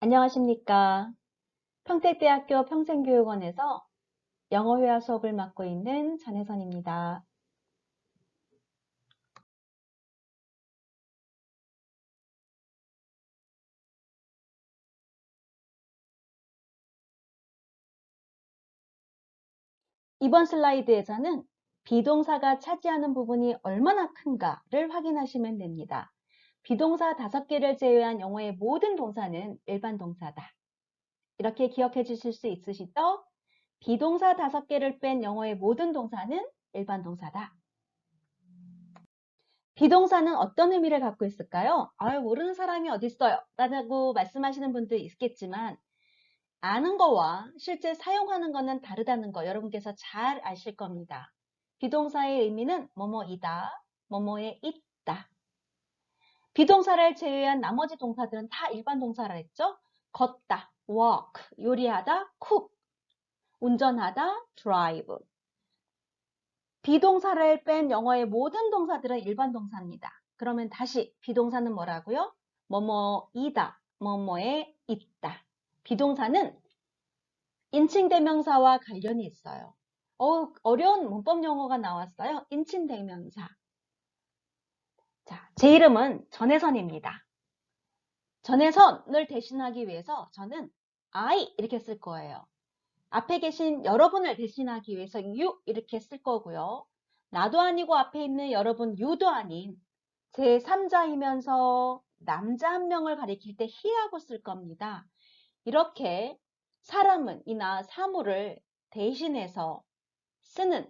안녕하십니까. 평택대학교 평생교육원에서 영어회화 수업을 맡고 있는 전혜선입니다. 이번 슬라이드에서는 비동사가 차지하는 부분이 얼마나 큰가를 확인하시면 됩니다. 비동사 다섯 개를 제외한 영어의 모든 동사는 일반 동사다. 이렇게 기억해 주실 수 있으시죠? 비동사 다섯 개를 뺀 영어의 모든 동사는 일반 동사다. 비동사는 어떤 의미를 갖고 있을까요? 아유, 모르는 사람이 어딨어요? 라고 말씀하시는 분도 있겠지만 아는 거와 실제 사용하는 거는 다르다는 거 여러분께서 잘 아실 겁니다. 비동사의 의미는 뭐뭐이다, 뭐뭐에 있다. 비동사를 제외한 나머지 동사들은 다 일반 동사라 했죠? 걷다, walk, 요리하다, cook, 운전하다, drive. 비동사를 뺀 영어의 모든 동사들은 일반 동사입니다. 그러면 다시 비동사는 뭐라고요? 뭐뭐이다, 뭐뭐에 있다. 비동사는 인칭 대명사와 관련이 있어요. 어, 어려운 문법 용어가 나왔어요. 인칭 대명사. 자, 제 이름은 전혜선입니다. 전혜선을 대신하기 위해서 저는 I 이렇게 쓸 거예요. 앞에 계신 여러분을 대신하기 위해서 you 이렇게 쓸 거고요. 나도 아니고 앞에 있는 여러분 you도 아닌 제3자이면서 남자 한 명을 가리킬 때 he라고 쓸 겁니다. 이렇게 사람은 이나 사물을 대신해서 쓰는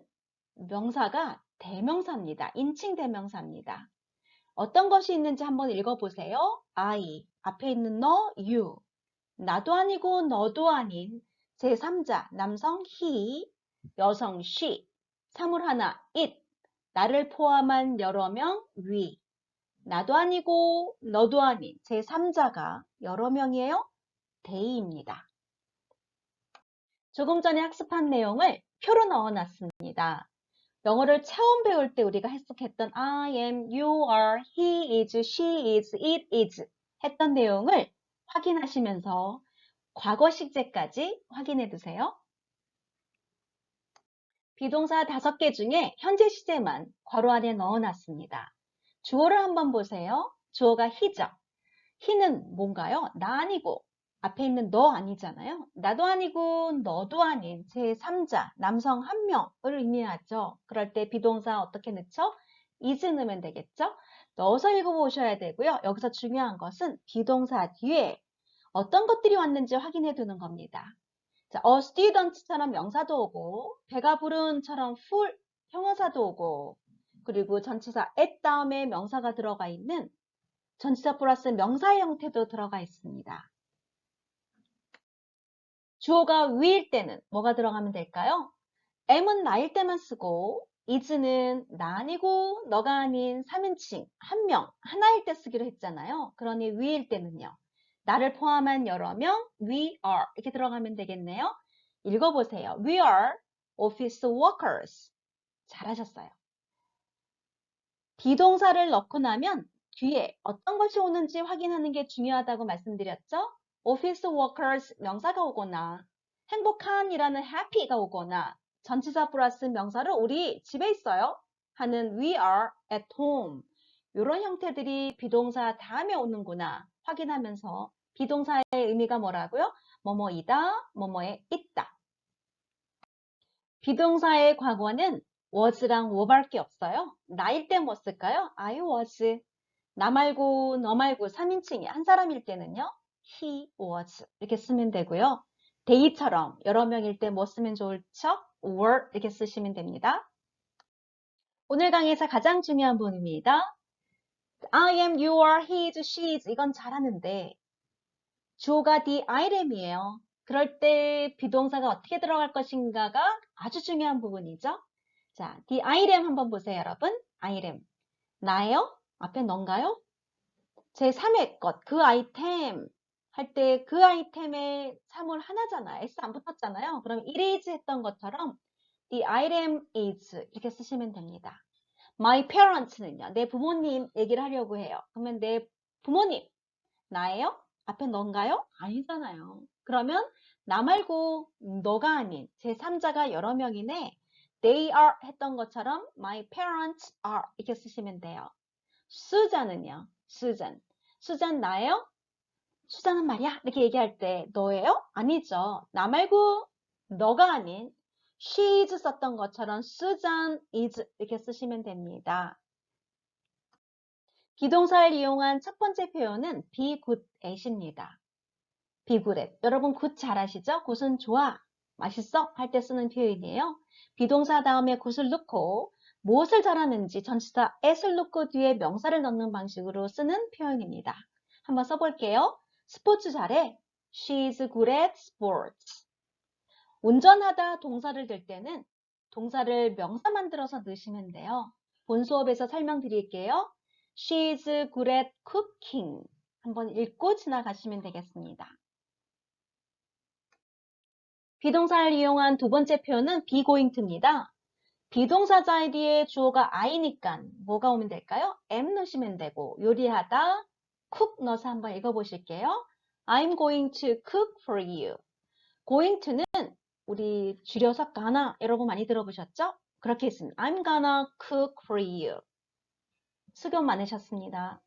명사가 대명사입니다. 인칭 대명사입니다. 어떤 것이 있는지 한번 읽어보세요. I, 앞에 있는 너, you. 나도 아니고 너도 아닌 제3자, 남성 he, 여성 she, 사물 하나 it, 나를 포함한 여러 명 we. 나도 아니고 너도 아닌 제3자가 여러 명이에요. they입니다. 조금 전에 학습한 내용을 표로 넣어놨습니다. 영어를 처음 배울 때 우리가 해석했던 I am, you are, he is, she is, it is 했던 내용을 확인하시면서 과거 시제까지 확인해 두세요. 비동사 다섯 개 중에 현재 시제만 괄호 안에 넣어놨습니다. 주어를 한번 보세요. 주어가 he죠. he는 뭔가요? 나 아니고 앞에 있는 너 아니잖아요. 나도 아니고 너도 아닌 제3자 남성 한 명을 의미하죠. 그럴 때 비동사 어떻게 넣죠? is 넣으면 되겠죠? 넣어서 읽어보셔야 되고요. 여기서 중요한 것은 비동사 뒤에 어떤 것들이 왔는지 확인해 두는 겁니다. 자, a student처럼 명사도 오고 배가 부른처럼 full 형용사도 오고 그리고 전치사 at 다음에 명사가 들어가 있는 전치사 플러스 명사의 형태도 들어가 있습니다. 주어가 위일 때는 뭐가 들어가면 될까요? am은 나일 때만 쓰고 is는 나 아니고 너가 아닌 3인칭 한 명, 하나일 때 쓰기로 했잖아요. 그러니 위일 때는요. 나를 포함한 여러 명 we are 이렇게 들어가면 되겠네요. 읽어보세요. We are office workers. 잘하셨어요. 비동사를 넣고 나면 뒤에 어떤 것이 오는지 확인하는 게 중요하다고 말씀드렸죠? Office workers 명사가 오거나 행복한이라는 happy가 오거나 전치사 플러스 명사를 우리 집에 있어요 하는 we are at home 이런 형태들이 비동사 다음에 오는구나 확인하면서 비동사의 의미가 뭐라고요? 뭐뭐이다, 뭐뭐에 있다. 비동사의 과거는 was랑 were밖에 없어요. 나일 때 뭐 쓸까요? I was. 나 말고 너 말고 3인칭이 한 사람일 때는요. He was 이렇게 쓰면 되고요. they처럼 여러 명일 때 뭐 쓰면 좋을죠? were 이렇게 쓰시면 됩니다. 오늘 강의에서 가장 중요한 부분입니다. I am, you are, he is, she is 이건 잘하는데 주어가 the item이에요. 그럴 때 비동사가 어떻게 들어갈 것인가가 아주 중요한 부분이죠. 자, the item 한번 보세요, 여러분. item. 나예요? 앞에 넌가요? 제 3의 것, 그 아이템. 할 때 그 아이템의 사물 하나잖아요. S 안 붙었잖아요. 그럼 it is 했던 것처럼 the item is 이렇게 쓰시면 됩니다. My parents는요. 내 부모님 얘기를 하려고 해요. 그러면 내 부모님 나예요? 앞에 넌가요? 아니잖아요. 그러면 나 말고 너가 아닌 제3자가 여러 명이네. They are 했던 것처럼 my parents are 이렇게 쓰시면 돼요. 수잔은요. 수잔. 수잔 나예요? 수잔은 말이야. 이렇게 얘기할 때 너예요? 아니죠. 나 말고 너가 아닌 she is 썼던 것처럼 수잔 is 이렇게 쓰시면 됩니다. 기동사를 이용한 첫 번째 표현은 be good at입니다. be good at. 여러분 good 잘하시죠? 굿은 좋아, 맛있어 할 때 쓰는 표현이에요. 비동사 다음에 굿을 넣고 무엇을 잘하는지 전치사 at을 넣고 뒤에 명사를 넣는 방식으로 쓰는 표현입니다. 한번 써볼게요. 스포츠 잘해. She is good at sports. 운전하다 동사를 들 때는 동사를 명사 만들어서 넣으시면 돼요. 본 수업에서 설명드릴게요. She is good at cooking. 한번 읽고 지나가시면 되겠습니다. 비동사를 이용한 두 번째 표현은 be going to입니다. 비동사자 뒤에 주어가 I니까 뭐가 오면 될까요? am 넣으시면 되고 요리하다 cook 넣어서 한번 읽어보실게요. I'm going to cook for you. going to는 우리 줄여서 gonna 여러분 많이 들어보셨죠? 그렇게 했습니다. I'm gonna cook for you. 수고 많으셨습니다.